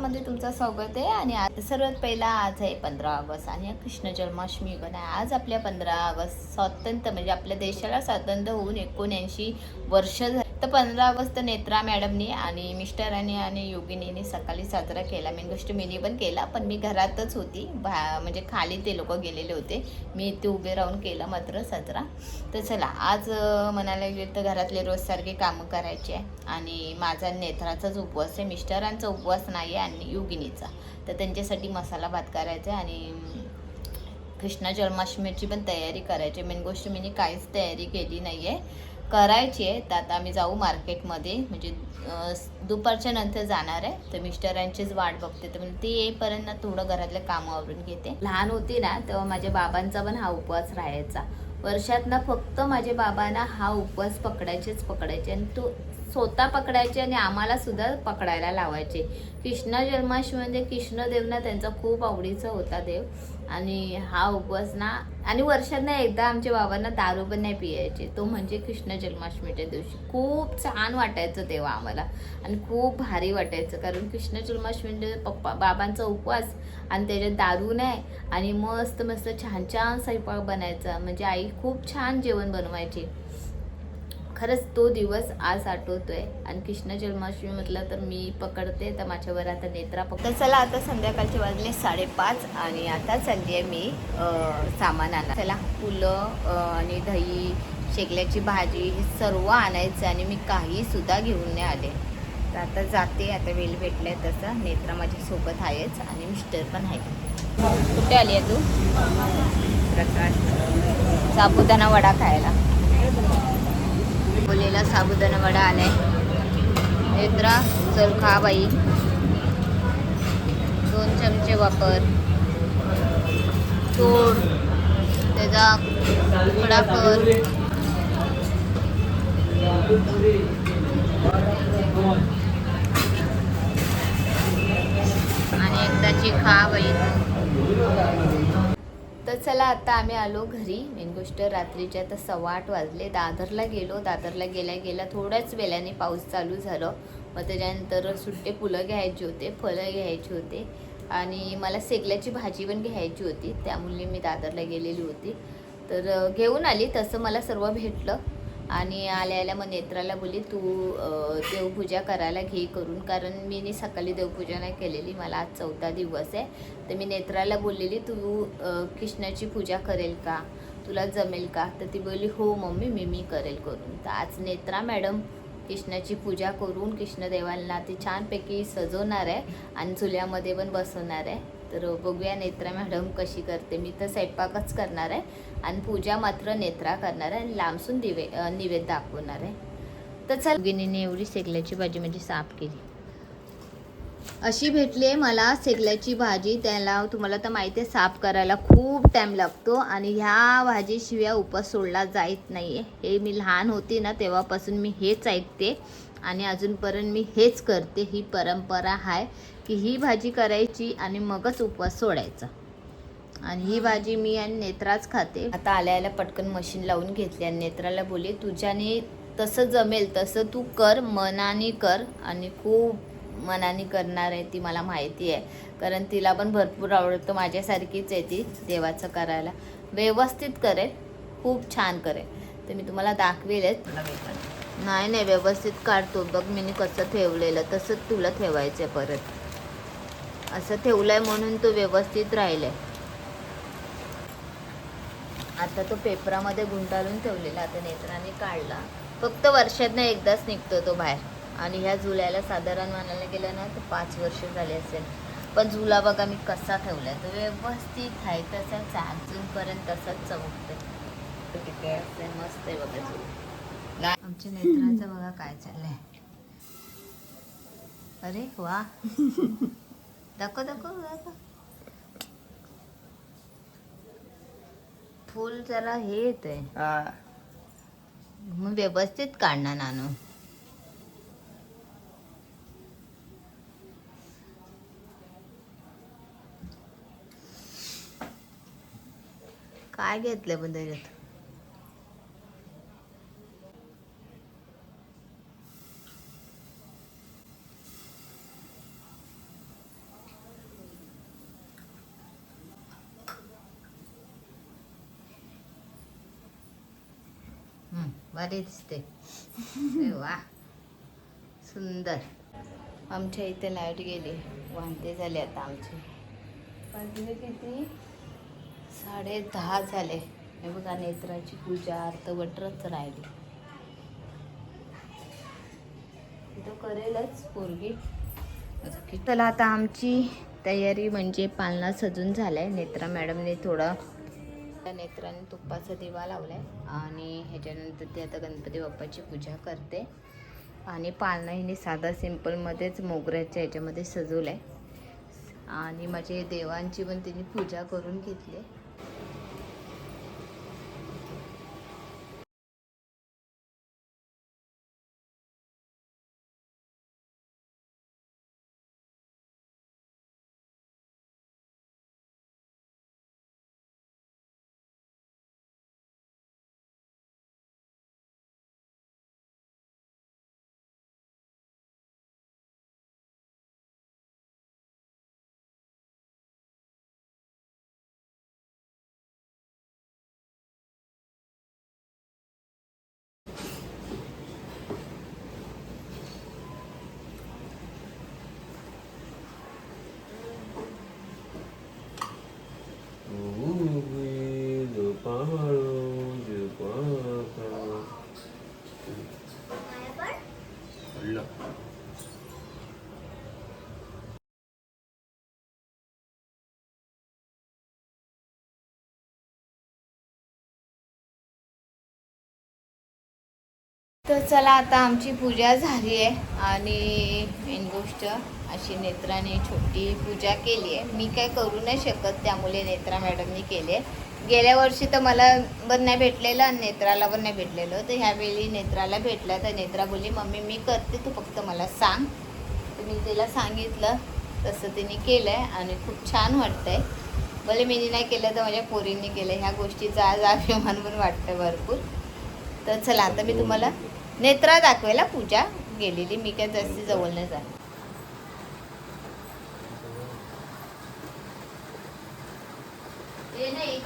स्वागत आहे. आणि आज सर्वात पहिला आज आहे पंधरा ऑगस्ट आणि कृष्ण जन्माष्टमी पण आहे. आज आपल्या पंधरा ऑगस्ट स्वातंत्र्य म्हणजे आपल्या देशाला स्वातंत्र्य होऊन एकोणऐंशी वर्ष झाली. तर पंधरा ऑगस्ट नेत्रा मॅडमनी आणि मिस्टरांनी आणि योगिनीने सकाळी साजरा केला. मेन गोष्ट मीनी पण केला पण मी घरातच होती. भा म्हणजे खाली ते लोक गेलेले होते. मी इथे उभे राहून केला मात्र साजरा. तर चला आज म्हणायला गेलं तर घरातले रोजसारखे कामं करायचे आहे. आणि माझा नेत्राचाच उपवास आहे. मिस्टरांचा उपवास नाही आहे आणि योगिनीचा. तर त्यांच्यासाठी मसाला भात करायचा आहे आणि कृष्णा कृष्ण जन्माष्टमीची पण तयारी करायची मेन गोष्ट मी काहीच तयारी केली नाही आहे करायची आहे तर आता आम्ही जाऊ मार्केटमध्ये. म्हणजे दुपारच्या नंतर जाणार आहे. तर मिस्टरांचीच वाट बघते. तर म्हणजे ती येईपर्यंत ना थोडं घरातले कामं आवरून घेते. लहान होती ना तेव्हा माझ्या बाबांचा पण हा उपवास राहायचा. वर्षात ना फक्त माझ्या बाबांना हा उपवास पकडायचेच पकडायचे. आणि तो स्वतः पकडायचे आणि आम्हाला सुद्धा पकडायला लावायचे. कृष्ण जन्माष्टमी म्हणजे कृष्णदेव ना त्यांचा खूप आवडीचा होता देव. आणि हा उपवास ना आणि वर्षांना एकदा आमच्या बाबांना दारू पण नाही पियायचे. तो म्हणजे कृष्ण जन्माष्टमीच्या दिवशी. खूप छान वाटायचं तेव्हा आम्हाला. आणि खूप भारी वाटायचं. कारण कृष्ण जन्माष्टमी म्हणजे पप्पा बाबांचा उपवास आणि त्याच्यात दारू नाही. आणि मस्त मस्त छान छान स्वयंपाक बनायचा. म्हणजे आई खूप छान जेवण बनवायची. खरंच तो दिवस आज आठवतोय. आणि कृष्ण जन्माष्टमी म्हटलं तर मी पकडते तर माझ्यावर आता नेत्रा पकड चला आता संध्याकाळचे वाजले साडेपाच आणि आता चालली आहे मी सामान आणा चला फुलं आणि दही शेकल्याची भाजी हे सर्व आणायचं आणि मी काही सुद्धा घेऊन नाही आले. तर आता जाते आता वेळ भेटलाय तसं. नेत्रा माझ्या सोबत आहेच आणि मिस्टर पण आहे कुठे आली आहे तू? प्रकाश. साबुदाणा वडा खायला. बोलेला साबुदाणा वडा आलाय. नेत्रा चल खा बाई. दोन चमचे वापर. तोड. त्याचा तुकडा कर. आणि एकदाची खा बाई. तर चला आता आम्ही आलो घरी. मेन गोष्ट रात्रीच्या आता सव्वा आठ वाजले. दादरला गेलो. दादरला गेल्या गेल्या थोड्याच वेळाने पाऊस चालू झालं. मग त्याच्यानंतर सुट्टे फुलं घ्यायचे होते फळं घ्यायचे होते आणि मला सेकल्याची भाजी पण घ्यायची होती. त्यामुळे मी दादरला गेलेली होती. तर घेऊन आली. तसं मला सर्व भेटलं. आणि आल्या आल्या मग नेत्राला बोलली तू देवपूजा करायला घे करून कारण मी सकाळी देवपूजा नाही केलेली मला आज चौथा दिवस आहे. तर मी नेत्राला बोललेली तू कृष्णाची पूजा करेल का? तुला जमेल का? तर ती बोलली हो मम्मी मी मी करेल करून. तर आज नेत्रा मॅडम कृष्णाची पूजा करून कृष्णदेवांना ती छानपैकी सजवणार आहे आणि चुल्यामध्ये पण बसवणार आहे. तर बघूया नेत्रा मॅडम कशी करते. मी तर स्वयंपाकच करणार आहे आणि पूजा मात्र नेत्रा करणार आहे आणि लांबसून दिवे निवेद दाखवणार आहे. तर चल गिनीने एवढी शेकल्याची भाजी म्हणजे साफ केली. अशी भेटली आहे मला शेकल्याची भाजी. त्याला तुम्हाला तर माहिती आहे साफ करायला खूप टाईम लागतो आणि ह्या भाजीशिवाय उपास सोडला जात नाही आहे हे मी लहान होती ना तेव्हापासून मी हेच ऐकते आणि अजूनपर्यंत मी हेच करते. ही परंपरा आहे की ही भाजी करायची आणि मगच उपवास सोडायचा. आणि ही भाजी मी आणि नेत्राच खाते. आता आल्याला पटकन मशीन लावून घेतली आणि नेत्राला बोले तुझ्याने तसं जमेल तसं तू कर मनाने कर आणि खूप मनाने करणार आहे ती मला माहिती आहे. कारण तिला पण भरपूर आवडतं माझ्यासारखीच आहे ती देवाचं करायला. व्यवस्थित करेल खूप छान करेल. तर मी तुम्हाला दाखवेलच नाही नाही व्यवस्थित काढतो बघ मी कसं ठेवलेलं. तसंच तुला ठेवायचं आहे परत. असं ठेवलंय म्हणून तो व्यवस्थित राहिलाय. आता तो पेपरामध्ये गुंडाळून ठेवलेला. आता नेत्राने काढला. फक्त वर्षातनं एकदाच निघतो तो बाहेर. आणि ह्या जुल्याला साधारण म्हणायला गेलं ना तर पाच वर्ष झाले असेल. पण जुला बघा मी कसा ठेवलाय. तो व्यवस्थित आहे तसाच अजूनपर्यंत तसाच चमकतोय. किती आहे, मस्त आहे बघा जुला. आमच्या नेत्राचं बघा काय चाललंय. अरे वा. दाखव दाखव दाखव. फुल जरा हे येत आहे मग व्यवस्थित काढणार नानू. काय घेतलं पण त्याच्यात? भारी दिसते. वा. सुंदर. आमच्या इथे लाइट गेली. वांते झाले आता आमचे. किती? साडे दहा झाले. हे बघा नेत्राची पूजा अर्धवटच राहिली. तो करेलच पोरगी. चला आता आमची तयारी म्हणजे पालना सजून झालाय. नेत्रा मॅडमने थोडं त्या नेत्राने तुप्पाचा दिवा लावलाय आणि ह्याच्यानंतर ती आता गणपती बाप्पाची पूजा करते. आणि पालना हिने साधा सिम्पलमध्येच मोगऱ्याच्या ह्याच्यामध्ये सजवलंय. आणि माझे देवांची पण तिने पूजा करून घेतली. तर चला आता आमची पूजा झाली आहे आणि मेन गोष्ट अशी नेत्राने छोटी पूजा केली आहे. मी काय करू नाही शकत त्यामुळे नेत्रा मॅडमनी केली. आहे गेल्या वर्षी तर मला पण नाही भेटलेलं आणि नेत्राला पण नाही भेटलेलं. तर ह्यावेळी नेत्राला भेटलं तर नेत्रा बोलली मम्मी मी करते तू फक्त मला सांग. तर मी तिला सांगितलं तसं तिने केलं आहे आणि खूप छान वाटतंय. भले मी नाही केलं तर माझ्या पोरींनी केलं ह्या गोष्टीचा आज अभिमान पण वाटतं भरपूर. तर चला आता मी तुम्हाला नेत्रा दाखवायला पूजा गेलेली. मी काय जास्ती जवळ नाही जात. नाही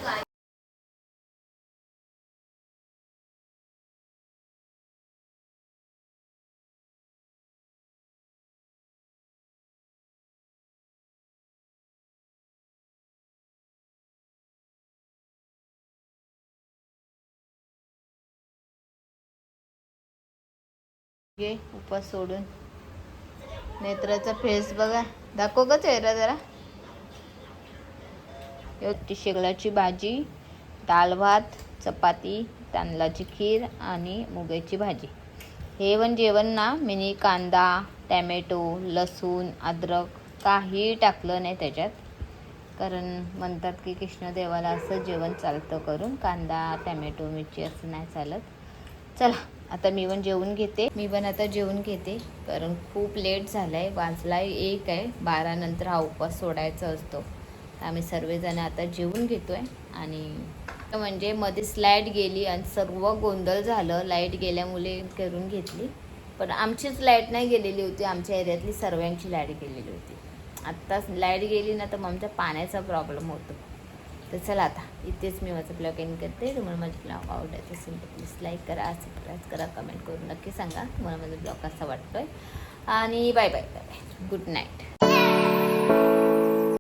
घे उपास सोडून. नेत्राचा फेस बघा. दाखव ग चेहरा जरा. ती शेगलाची भाजी डाळ भात चपाती तांदळाची खीर आणि मुगाची भाजी. हे पण जेवण ना मिनी कांदा टॅमॅटो लसूण अद्रक काही टाकलं नाही त्याच्यात. कारण म्हणतात की कृष्णदेवाला असं जेवण चालतं करून कांदा टॅमॅटो मिरची असं नाही चालत. चला. आता मी पण जेवून घेते. मी पण आता जेवून घेते. कारण खूप लेट झालं आहे वाजलाय एक आहे. बारा नंतर हा उपवास सोडायचा असतो. आम्ही सर्वजण आता जेवून घेतो आहे आणि म्हणजे मध्येच लाइट गेली आणि सर्व गोंधळ झालं. लाइट गेल्यामुळे करून घेतली. पण आमचीच लाइट नाही गेलेली होती. आमच्या एरियातली सर्वांची लाइट गेलेली होती. आत्ताच लाइट गेली ना तर मग आमच्या पाण्याचा प्रॉब्लेम होतो. तर चला आता इथेच मी माझं ब्लॉग एंड करते. तुम्हाला माझे ब्लॉग आवडत असेल तर प्लीज लाईक करा सबस्क्राईब करा कमेंट करून नक्की सांगा. तुम्हाला माझा ब्लॉग कसा वाटतोय. आणि bye bye bye bye good night